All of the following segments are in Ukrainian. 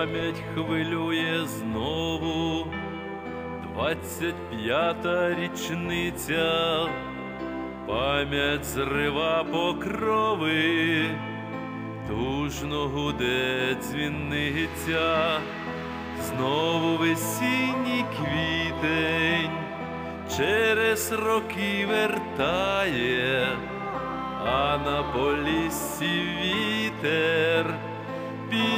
пам'ять хвилює знову, двадцять п'ята річниця, пам'ять зрива покрови, тужно гуде дзвіниця, знову весінній квітень. Через роки вертає, а на полісі вітер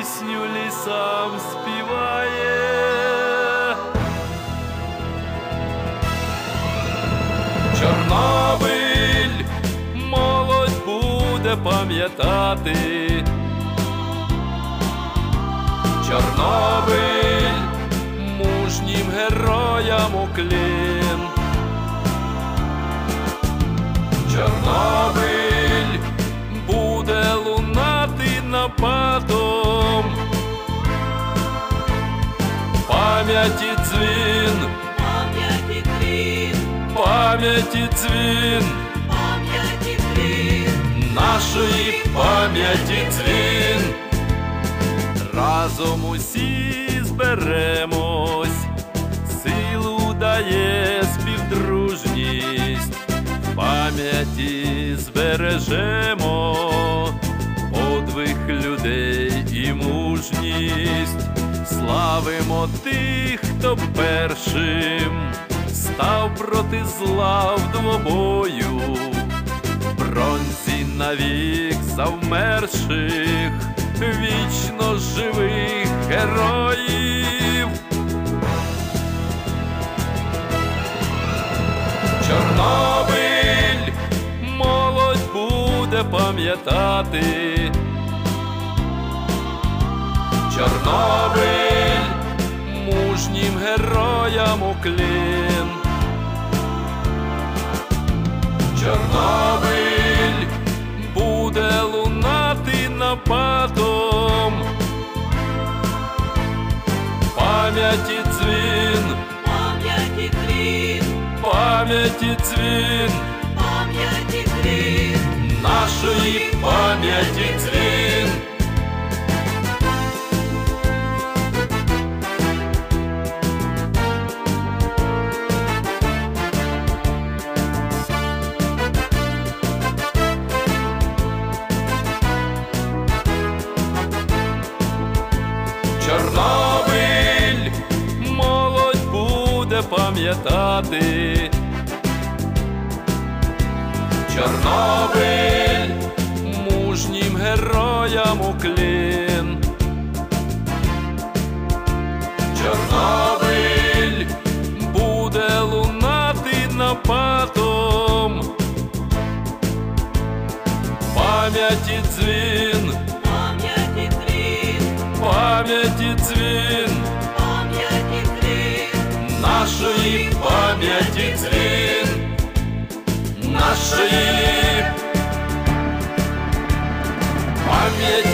пісню лісам співає. Чорнобиль, молодь буде пам'ятати. Чорнобиль, мужнім героям уклін. Чорнобиль Пам'яті дзвін, Пам'яті клін, пам'яті дзвін, пам'яті клін, нашої пам'яті дзвін. Разом усі зберемось, силу дає співдружність, пам'яті збережемо славимо тих, хто першим став проти зла в двобою бронзі навік завмерших, вічно живих героїв. Чорнобиль, молодь буде пам'ятати. Чорнобиль, мужнім героям уклін. Чорнобиль буде лунати нападом. Пам'яті дзвін, пам'яті клін, пам'яті дзвін, пам'яті клін, нашої пам'яті дзвін. Пам'ятати. Чорнобиль, мужнім героям уклін. Чорнобиль буде лунати нападом. Пам'яті дзвін, пам'яті клін, пам'яті дзвін нашої пам'яті цвін, нашої пам'яті.